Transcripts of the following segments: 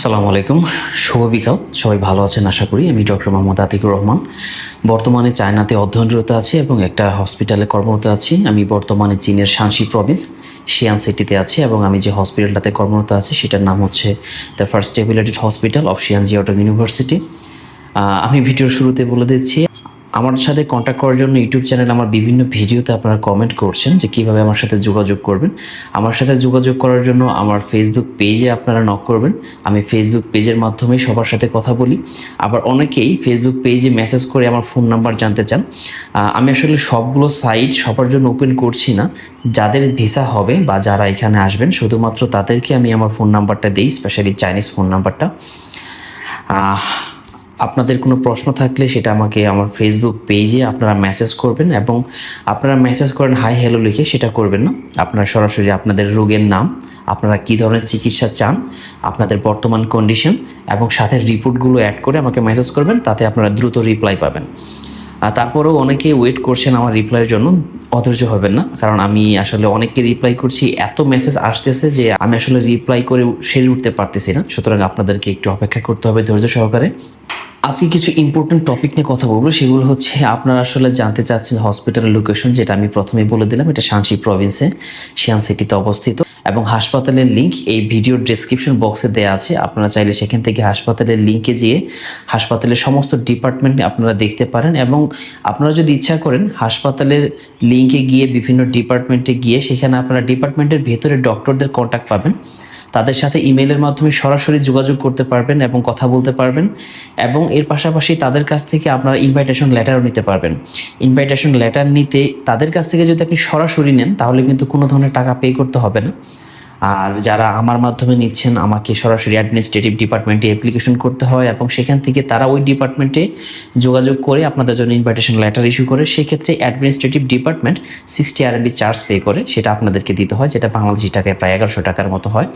সালামু আলাইকুম। শুভ বিকাল। সবাই ভালো আছেন আশা করি। আমি ডক্টর মোহাম্মদ আতিকুর রহমান। বর্তমানে চায়নাতে অধ্যয়নরত আছি এবং একটা হসপিটালে কর্মরত আছি। আমি বর্তমানে চীনের শানসি প্রভিন্স, শিয়ান সিটিতে আছি এবং আমি যে হসপিটালটাতে কর্মরত আছি, সেটার নাম হচ্ছে the first stabilised hospital of Xian Jiaotong university. আমি ভিডিওর শুরুতে বলে দিচ্ছি আমার সাথে কন্ট্যাক্ট করার জন্য ইউটিউব চ্যানেল আমার বিভিন্ন ভিডিওতে আপনারা কমেন্ট করছেন যে কীভাবে আমার সাথে যোগাযোগ করবেন। আমার সাথে যোগাযোগ করার জন্য আমার ফেসবুক পেজে আপনারা নক করবেন। আমি ফেসবুক পেজের মাধ্যমে সবার সাথে কথা বলি। আবার অনেকেই ফেসবুক পেজে মেসেজ করে আমার ফোন নাম্বার জানতে চান। আমি আসলে সবগুলো সাইট সবার জন্য ওপেন করছি না। যাদের ভিসা হবে বা যারা এখানে আসবেন, শুধুমাত্র তাদেরকে আমি আমার ফোন নাম্বারটা দিই স্পেশালি চাইনিজ ফোন নাম্বারটা আপনাদের কোনো প্রশ্ন থাকলে সেটা আমাকে আমার ফেসবুক পেজে আপনারা মেসেজ করবেন এবং আপনারা মেসেজ করেন হাই হ্যালো লিখে সেটা করবেন না। আপনারা সরাসরি আপনাদের রোগের নাম, আপনারা কী ধরনের চিকিৎসা চান, আপনাদের বর্তমান কন্ডিশন এবং সাথে রিপোর্টগুলো অ্যাড করে আমাকে মেসেজ করবেন, তাতে আপনারা দ্রুত রিপ্লাই পাবেন। তারপরেও অনেকে ওয়েট করছেন আমার রিপ্লাইয়ের জন্য। অধৈর্য হবেন না, কারণ আমি আসলে অনেককে রিপ্লাই করছি, এত মেসেজ আসতেছে যে আমি আসলে রিপ্লাই করে সেরে উঠতে পারতেছি না। সুতরাং আপনাদেরকে একটু অপেক্ষা করতে হবে ধৈর্য সহকারে। আজকে কিছু ইম্পর্টেন্ট টপিক নিয়ে কথা বলব, সেগুলো হচ্ছে আপনারা আসলে জানতে চাচ্ছেন হসপিটালের লোকেশন যেটা আমি প্রথমে বলে দিলাম, এটা শানসি প্রভিন্সে শিয়ান সিটিতে অবস্থিত। এবং হাসপাতালের লিংক এই ভিডিওর ডিসক্রিপশন বক্সে দেওয়া আছে। আপনারা চাইলে সেখান থেকে হাসপাতালের লিঙ্কে যেয়ে হাসপাতালের সমস্ত ডিপার্টমেন্ট আপনারা দেখতে পারেন এবং আপনারা যদি ইচ্ছা করেন হাসপাতালের লিঙ্কে গিয়ে বিভিন্ন ডিপার্টমেন্টে গিয়ে সেখানে আপনারা ডিপার্টমেন্টের ভেতরে ডক্টরদের কন্ট্যাক্ট পাবেন। তাদের সাথে ইমেলের মাধ্যমে সরাসরি যোগাযোগ করতে পারবেন এবং কথা বলতে পারবেন এবং এর পাশাপাশি তাদের কাছ থেকে আপনারা ইনভাইটেশন লেটারও নিতে পারবেন। ইনভাইটেশন লেটার নিতে তাদের কাছ থেকে যদি আপনি সরাসরি নেন, তাহলে কিন্তু কোনো ধরনের টাকা পে করতে হবে না। আর যারা আমার মাধ্যমে নিচ্ছেন, আমাকে সরাসরি অ্যাডমিনিস্ট্রেটিভ ডিপার্টমেন্টে অ্যাপ্লিকেশন করতে হয় এবং সেখান থেকে তারা ওই ডিপার্টমেন্টে যোগাযোগ করে আপনাদের জন্য ইনভাইটেশন লেটার ইস্যু করে, সেক্ষেত্রে administrative department sixty RMB charge pay করে, সেটা আপনাদেরকে দিতে হয়, যেটা বাংলাদেশি টাকায় প্রায় এগারোশো টাকার মতো হয়।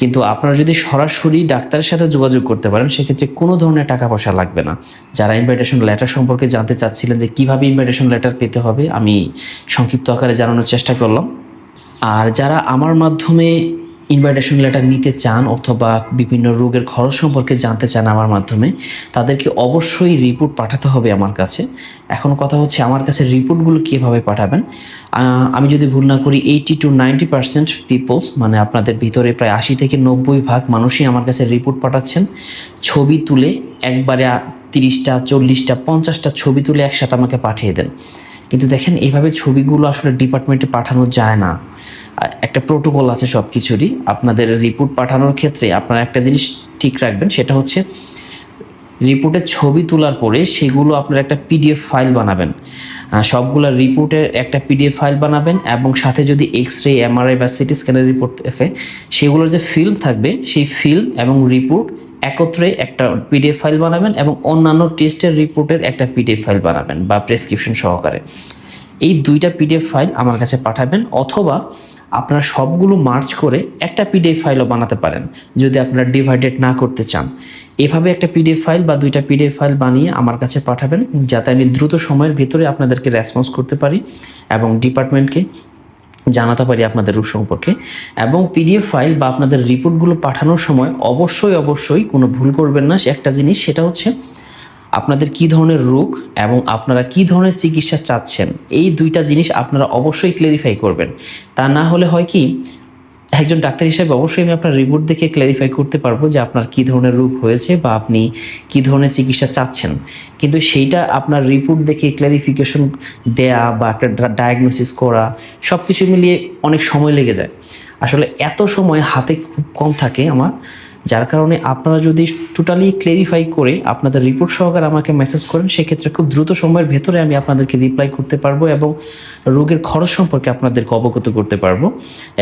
কিন্তু আপনারা যদি সরাসরি ডাক্তারের সাথে যোগাযোগ করতে পারেন, সেক্ষেত্রে কোনো ধরনের টাকা পয়সা লাগবে না। যারা ইনভাইটেশন লেটার সম্পর্কে জানতে চাচ্ছিলেন যে কীভাবে ইনভাইটেশন লেটার পেতে হবে, আমি সংক্ষিপ্ত আকারে জানানোর চেষ্টা করলাম। আর যারা আমার মাধ্যমে ইনভাইটেশন লেটার নিতে চান অথবা বিভিন্ন রোগের খরচ সম্পর্কে জানতে চান আমার মাধ্যমে, তাদেরকে অবশ্যই রিপোর্ট পাঠাতে হবে আমার কাছে। এখন কথা হচ্ছে আমার কাছে রিপোর্টগুলো কীভাবে পাঠাবেন? আমি যদি ভুল না করি eighty two ninety percent peoples মানে আপনাদের ভিতরে প্রায় আশি থেকে নব্বই ভাগ মানুষই আমার কাছে রিপোর্ট পাঠাচ্ছেন। ছবি তুলে একবারে তিরিশটা, চল্লিশটা, পঞ্চাশটা ছবি তুলে একসাথে আমাকে পাঠিয়ে দেন। কিন্তু দেখেন এইভাবে ছবিগুলো আসলে ডিপার্টমেন্টে পাঠানো যায় না। একটা প্রোটোকল আছে সব কিছুরই আপনাদের রিপোর্ট পাঠানোর ক্ষেত্রে আপনারা একটা জিনিস ঠিক রাখবেন, সেটা হচ্ছে রিপোর্টের ছবি তোলার পরে সেগুলো আপনার একটা পিডিএফ ফাইল বানাবেন। সবগুলো রিপোর্টের একটা পিডিএফ ফাইল বানাবেন এবং সাথে যদি এক্স রে এমআরআই বা সিটি স্ক্যানের রিপোর্ট থাকে, সেগুলোর যে ফিল্ম থাকবে, সেই ফিল্ম এবং রিপোর্ট একত্রে একটা পিডিএফ ফাইল বানাবেন এবং অন্যান্য টেস্টের রিপোর্টের একটা পিডিএফ ফাইল বানাবেন বা প্রেসক্রিপশন সহকারে। এই দুইটা পিডিএফ ফাইল আমার কাছে পাঠাবেন অথবা আপনারা সবগুলো মার্চ করে একটা পিডিএফ ফাইলও বানাতে পারেন, যদি আপনারা ডিভাইডেড না করতে চান। এভাবে একটা পিডিএফ ফাইল বা দুইটা পিডিএফ ফাইল বানিয়ে আমার কাছে পাঠাবেন, যাতে আমি দ্রুত সময়ের ভিতরে আপনাদেরকে রেসপন্স করতে পারি এবং ডিপার্টমেন্টকে জানাতে পারি আপনাদের রোগ সম্পর্কে। এবং পিডিএফ ফাইল বা আপনাদের রিপোর্টগুলো পাঠানোর সময় অবশ্যই অবশ্যই কোনো ভুল করবেন না। একটা জিনিস সেটা হচ্ছে আপনাদের কি ধরনের রোগ এবং আপনারা কি ধরনের চিকিৎসা চাচ্ছেন, এই দুইটা জিনিস আপনারা অবশ্যই ক্লেরিফাই করবেন। তা না হলে হয় কি একজন ডাক্তার হিসেবে অবশ্যই আমি আপনার রিপোর্ট দেখে ক্ল্যারিফাই করতে পারব যে আপনার কি ধরনের রোগ হয়েছে বা আপনি কি ধরনের চিকিৎসা চাচ্ছেন। কিন্তু সেইটা আপনার রিপোর্ট দেখে ক্ল্যারিফিকেশন দেয়া বা একটা ডায়াগনোসিস করা সব কিছু মিলিয়ে অনেক সময় লেগে যায়। আসলে এত সময় হাতে খুব কম থাকে আমার। যার কারণে আপনারা যদি টোটালি ক্লেরিফাই করে আপনাদের রিপোর্ট সহকারে আমাকে মেসেজ করেন, সেক্ষেত্রে খুব দ্রুত সময়ের ভেতরে আমি আপনাদেরকে রিপ্লাই করতে পারব এবং রোগের খরচ সম্পর্কে আপনাদেরকে অবগত করতে পারব।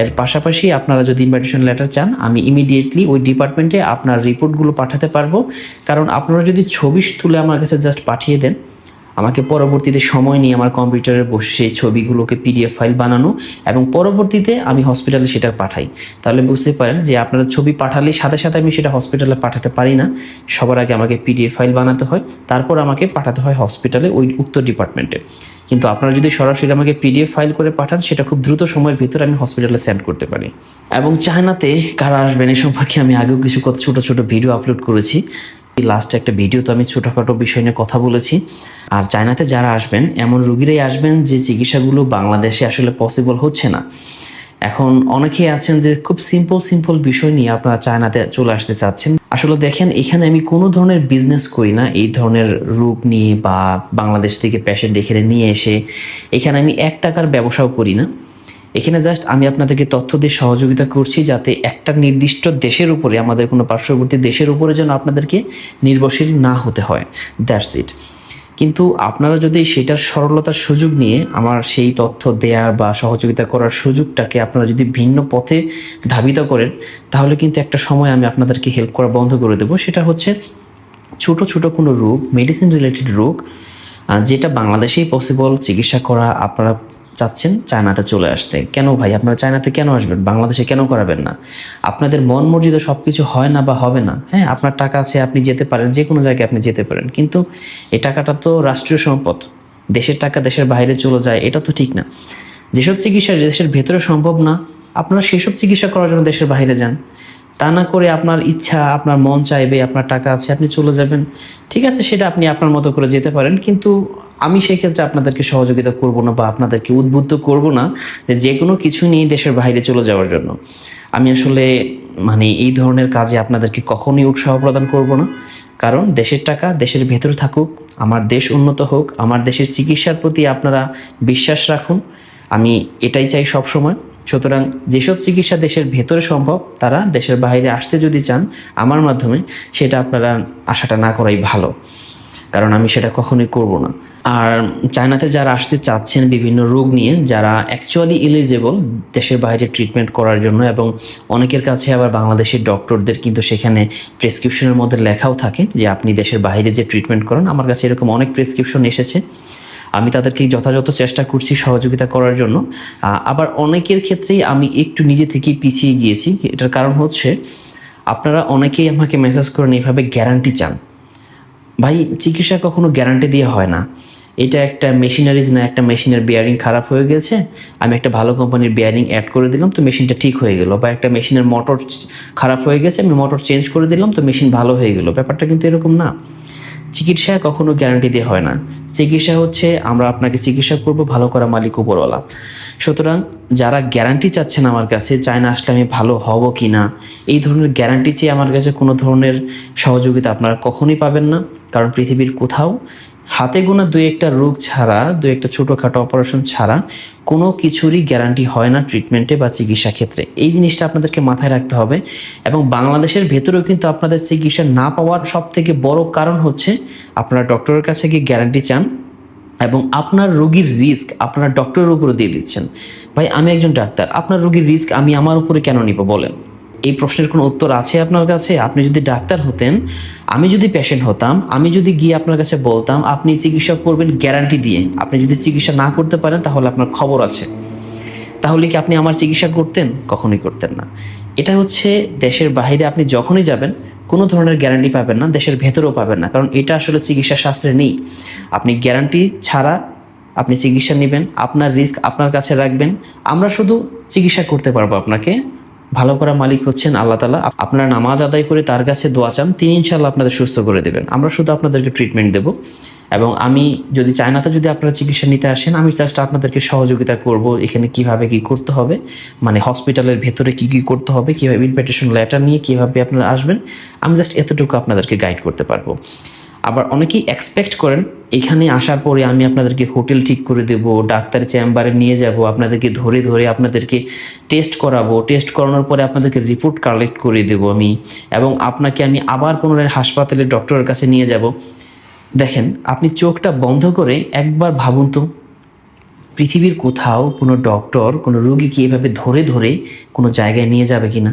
এর পাশাপাশি আপনারা যদি ইনভাইটেশন লেটার চান, আমি ইমিডিয়েটলি ওই ডিপার্টমেন্টে আপনার রিপোর্টগুলো পাঠাতে পারব। কারণ আপনারা যদি ছবি তুলে আমার কাছে জাস্ট পাঠিয়ে দেন আমাকে পরবর্তীতে সময় নিয়ে আমার কম্পিউটারে বসে সেই ছবিগুলোকে পিডিএফ ফাইল বানানো এবং পরবর্তীতে আমি হসপিটালে সেটা পাঠাই। তাহলে বুঝতে পারেন যে আপনারা ছবি পাঠালে সাথে সাথে আমি সেটা হসপিটালে পাঠাতে পারি না। সবার আগে আমাকে পিডিএফ ফাইল বানাতে হয়, তারপর আমাকে পাঠাতে হয় হসপিটালে ওই উক্ত ডিপার্টমেন্টে কিন্তু আপনারা যদি সরাসরি আমাকে পিডিএফ ফাইল করে পাঠান, সেটা খুব দ্রুত সময়ের ভিতরে আমি হসপিটালে সেন্ড করতে পারি। এবং চায়নাতে কারা আসবেন এই সম্পর্কে আমি আগেও কিছু কত ছোটো ছোটো ভিডিও আপলোড করেছি। লাস্টে একটা ভিডিও তো আমি ছোটোখাটো বিষয় নিয়ে কথা বলেছি। আর চায়নাতে যারা আসবেন, এমন রুগীরাই আসবেন যে চিকিৎসাগুলো বাংলাদেশে আসলে পসিবল হচ্ছে না। এখন অনেকেই আছেন যে খুব সিম্পল সিম্পল বিষয় নিয়ে আপনারা চায়নাতে চলে আসতে চাচ্ছেন। আসলে দেখেন, এখানে আমি কোনো ধরনের বিজনেস করি না। এই ধরনের রোগ নিয়ে বা বাংলাদেশ থেকে প্যাশেন্ট এখানে নিয়ে এসে, এখানে আমি এক টাকার ব্যবসাও করি না। এখানে জাস্ট আমি আপনাদেরকে তথ্য দিয়ে সহযোগিতা করছি যাতে একটা নির্দিষ্ট দেশের উপরে, আমাদের কোনো পার্শ্ববর্তী দেশের উপরে যেন আপনাদেরকে নির্ভরশীল না হতে হয়। দ্যাটস ইট কিন্তু আপনারা যদি সেটার সরলতার সুযোগ নিয়ে আমার সেই তথ্য দেওয়ার বা সহযোগিতা করার সুযোগটাকে আপনারা যদি ভিন্ন পথে ধাবিত করেন, তাহলে কিন্তু একটা সময় আমি আপনাদেরকে হেল্প করা বন্ধ করে দেবো। সেটা হচ্ছে ছোট ছোট কোনো রোগ মেডিসিন রিলেটেড রোগ যেটা বাংলাদেশেই পসিবল চিকিৎসা করা, আপনারা চাচ্ছেন চায়নাতে চলে আসতে। কেন ভাই? আপনারা চায়নাতে কেন আসবেন? বাংলাদেশে কেন করাবেন না? আপনাদের মন মর্জিত সব কিছু হয় না বা হবে না। হ্যাঁ আপনার টাকা আছে, আপনি যেতে পারেন যে কোনো জায়গায় আপনি যেতে পারেন। কিন্তু এই টাকাটা তো রাষ্ট্রীয় সম্পদ। দেশের টাকা দেশের বাইরে চলে যায়, এটা তো ঠিক না। যেসব চিকিৎসা দেশের ভেতরে সম্ভব না, আপনারা সেসব চিকিৎসা করার জন্য দেশের বাইরে যান। তা না করে আপনার ইচ্ছা, আপনার মন চাইবে, আপনার টাকা আছে, আপনি চলে যাবেন। ঠিক আছে, সেটা আপনি আপনার মতো করে যেতে পারেন, কিন্তু আমি সেই ক্ষেত্রে আপনাদেরকে সহযোগিতা করব না বা আপনাদেরকে উদ্বুদ্ধ করব না যে যে কোনো কিছু নিয়ে দেশের বাইরে চলে যাওয়ার জন্য। আমি আসলে মানে এই ধরনের কাজে আপনাদেরকে কখনোই উৎসাহ প্রদান করব না। কারণ দেশের টাকা দেশের ভেতরে থাকুক, আমার দেশ উন্নত হোক, আমার দেশের চিকিৎসার প্রতি আপনারা বিশ্বাস রাখুন। আমি এটাই চাই সব সময় সুতরাং যেসব চিকিৎসা দেশের ভেতরে সম্ভব, তারা দেশের বাইরে আসতে যদি চান, আমার মাধ্যমে সেটা আপনারা আশাটা না করাই ভালো। কারণ আমি সেটা কখনোই করব না। আর চায়নাতে যারা আসতে চাচ্ছেন বিভিন্ন রোগ নিয়ে, যারা অ্যাকচুয়ালি এলিজেবল দেশের বাইরে ট্রিটমেন্ট করার জন্য এবং অনেকের কাছে আবার বাংলাদেশের ডক্টরদের কিন্তু সেখানে প্রেসক্রিপশনের মধ্যে লেখাও থাকে যে, আপনি দেশের বাইরে যে ট্রিটমেন্ট করেন, আমার কাছে এরকম অনেক প্রেসক্রিপশন এসেছে। আমি তাদেরকে যথাযথ চেষ্টা করছি সহযোগিতা করার জন্য। আবার অনেকের ক্ষেত্রেই আমি একটু নিজে থেকেই পিছিয়ে গিয়েছি। এটার কারণ হচ্ছে, আপনারা অনেকেই আমাকে মেসেজ করেন এইভাবে গ্যারান্টি চান। ভাই, চিকিৎসা কখনো গ্যারান্টি দিয়ে হয় না। এটা একটা মেশিনারিজ না, একটা মেশিনের বেয়ারিং খারাপ হয়ে গেছে। আমি একটা ভালো কোম্পানির বেয়ারিং অ্যাড করে দিলাম, তো মেশিনটা ঠিক হয়ে গেলো। বা একটা মেশিনের মোটর খারাপ হয়ে গেছে, আমি মোটর চেঞ্জ করে দিলাম, তো মেশিন ভালো হয়ে গেলো। ব্যাপারটা কিন্তু এরকম না। চিকিৎসা কখনো গ্যারান্টি দেওয়া হয় না। চিকিৎসা হচ্ছে আমরা আপনাকে চিকিৎসা করব, ভালো করা মালিক উপরওয়ালা। সুতরাং যারা গ্যারান্টি চাচ্ছেন আমার কাছে, চায় না আসলে আমি ভালো হব কি না এই ধরনের গ্যারান্টি চেয়ে আমার কাছে কোনো ধরনের সহযোগিতা আপনারা কখনোই পাবেন না। কারণ পৃথিবীর কোথাও হাতে গোনা দু একটা রোগ ছাড়া দু একটা ছোটোখাটো অপারেশন ছাড়া কোনো কিছুরই গ্যারান্টি হয় না ট্রিটমেন্টে বা চিকিৎসা ক্ষেত্রে। এই জিনিসটা আপনাদেরকে মাথায় রাখতে হবে এবং বাংলাদেশের ভেতরেও কিন্তু আপনাদের চিকিৎসা না পাওয়ার সব থেকে বড় কারণ হচ্ছে আপনারা ডক্টরের কাছে গিয়ে গ্যারান্টি চান এবং আপনার রোগীর রিস্ক আপনার ডক্টরের উপরে দিয়ে দিচ্ছেন। ভাই, আমি একজন ডাক্তার, আপনার রোগীর রিস্ক আমি আমার উপরে কেন নিব বলেন? এই প্রশ্নের কোনো উত্তর আছে আপনার কাছে? আপনি যদি ডাক্তার হতেন আমি যদি পেশেন্ট হতাম, আমি যদি গিয়ে আপনার কাছে বলতাম, আপনি চিকিৎসা করবেন গ্যারান্টি দিয়ে। আপনি যদি চিকিৎসা না করতে পারেন, তাহলে আপনার খবর আছে। তাহলে কি আপনি আমার চিকিৎসা করতেন? কখনোই করতেন না। এটা হচ্ছে দেশের বাইরে আপনি যখনই যাবেন, কোনো ধরনের গ্যারান্টি পাবেন না, দেশের ভেতরেও পাবেন না। কারণ এটা আসলে চিকিৎসা শাস্ত্রে নেই। আপনি গ্যারান্টি ছাড়া আপনি চিকিৎসা নেবেন, আপনার রিস্ক আপনার কাছে রাখবেন। আমরা শুধু চিকিৎসা করতে পারব আপনাকে। ভালো করা মালিক হচ্ছেন আল্লাহ তালা আপনারা নামাজ আদায় করে তার কাছে দোয়া চান, তিনি ইনশাল্লাহ আপনাদের সুস্থ করে দেবেন। আমরা শুধু আপনাদেরকে ট্রিটমেন্ট দেব। এবং আমি যদি চায়নাতে যদি আপনারা চিকিৎসা নিতে আসেন, আমি জাস্ট আপনাদেরকে সহযোগিতা করব এখানে কীভাবে কি করতে হবে মানে হসপিটালের ভেতরে কি কি করতে হবে, কীভাবে ইনভিটেশন লেটার নিয়ে কীভাবে আপনারা আসবেন, আমি জাস্ট এতটুকু আপনাদেরকে গাইড করতে পারব। আবার অনেকেই এক্সপেক্ট করেন, এখানে আসার পরে আমি আপনাদেরকে হোটেল ঠিক করে দেব ডাক্তার চেম্বারে নিয়ে যাব, আপনাদেরকে ধরে ধরে আপনাদেরকে টেস্ট করাবো টেস্ট করানোর পরে আপনাদেরকে রিপোর্ট কালেক্ট করে দেব আমি এবং আপনাকে আমি আবার পুনরায় হাসপাতালে ডক্টরের কাছে নিয়ে যাব। দেখেন, আপনি চোখটা বন্ধ করে একবার ভাবুন তো, পৃথিবীর কোথাও কোনো ডক্টর কোনো রুগীকে এভাবে ধরে ধরে কোনো জায়গায় নিয়ে যাবে কি না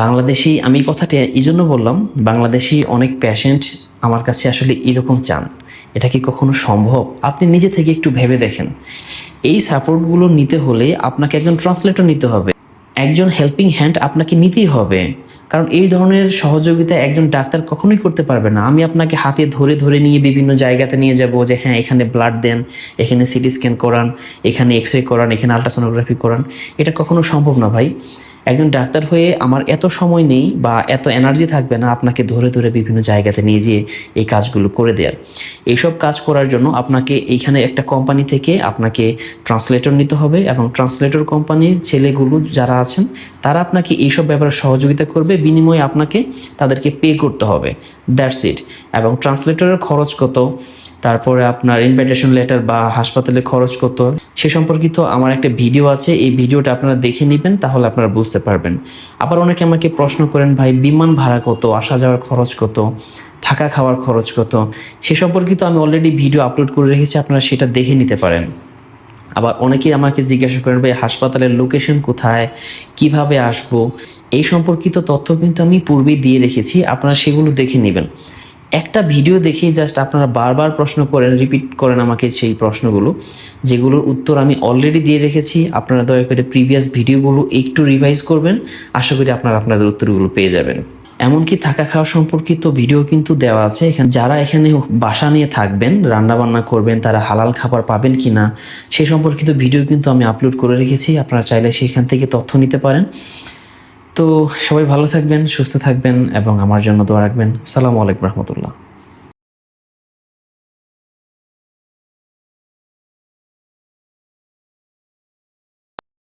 বাংলাদেশি, আমি কথাটা এই জন্য বললাম, বাংলাদেশি অনেক পেশেন্ট আমার কাছে আসলে এরকম চান। এটা কি কখনো সম্ভব? আপনি নিজে থেকে একটু ভেবে দেখেন। এই সাপোর্টগুলো নিতে হলে আপনাকে একজন ট্রান্সলেটর নিতে হবে। একজন হেল্পিং হ্যান্ড আপনাকে নিতেই হবে। কারণ এই ধরনের সহযোগিতা একজন ডাক্তার কখনোই করতে পারবে না। আমি আপনাকে হাতে ধরে ধরে নিয়ে বিভিন্ন জায়গাতে নিয়ে যাব যে হ্যাঁ এখানে ব্লাড দেন, এখানে সিটি স্ক্যান করান, এখানে এক্স রে করান, এখানে আলট্রাসোনোগ্রাফি করান। এটা কখনো সম্ভব না ভাই। একজন ডাক্তার হয়ে আমার এত সময় নেই বা এত এনার্জি থাকবে না আপনাকে ধরে ধরে বিভিন্ন জায়গাতে নিয়ে যেয়ে এই কাজগুলো করে দেওয়ার এইসব কাজ করার জন্য আপনাকে এইখানে একটা কোম্পানি থেকে আপনাকে ট্রান্সলেটর নিতে হবে এবং ট্রান্সলেটর কোম্পানির ছেলেগুলো যারা আছেন, তারা আপনাকে এইসব ব্যাপারে সহযোগিতা করবে, বিনিময়ে আপনাকে তাদেরকে পে করতে হবে। দ্যাটস ইট এবং ট্রান্সলেটরের খরচ কত? তারপরে আপনার ইনভাইটেশন লেটার বা হাসপাতালে খরচ কত সে সম্পর্কিত আমার একটা ভিডিও আছে, এই ভিডিওটা আপনারা দেখে নেবেন, তাহলে আপনারা বুঝতে পারবেন। আবার অনেকে আমাকে প্রশ্ন করেন, ভাই, বিমান ভাড়া কত? আসা যাওয়ার খরচ কত? থাকা খাওয়ার খরচ কত? সে সম্পর্কিত আমি অলরেডি ভিডিও আপলোড করে রেখেছি, আপনারা সেটা দেখে নিতে পারেন। আবার অনেকেই আমাকে জিজ্ঞাসা করেন, ভাই, হাসপাতালের লোকেশন কোথায়? কীভাবে আসব? এই সম্পর্কিত তথ্য কিন্তু আমি পূর্বেই দিয়ে রেখেছি, আপনারা সেগুলো দেখে নেবেন। একটা ভিডিও দেখেই জাস্ট আপনারা বারবার প্রশ্ন করেন রিপিট করেন আমাকে সেই প্রশ্নগুলো, যেগুলোর উত্তর আমি অলরেডি দিয়ে রেখেছি। আপনারা দয়া করে প্রিভিয়াস ভিডিওগুলো একটু রিভাইজ করবেন। আশা করি আপনারা আপনাদের উত্তরগুলো পেয়ে যাবেন। এমনকি থাকা খাওয়া সম্পর্কিত ভিডিও কিন্তু দেওয়া আছে। এখানে যারা এখানে বাসা নিয়ে থাকবেন রান্না বান্না করবেন, তারা হালাল খাবার পাবেন কি না সে সম্পর্কিত ভিডিও কিন্তু আমি আপলোড করে রেখেছি। আপনারা চাইলে সেখান থেকে তথ্য নিতে পারেন। তো সবাই ভালো থাকবেন সুস্থ থাকবেন এবং আমার জন্য দোয়া রাখবেন। সালামু আলাইকুম রহমতুল্লাহ।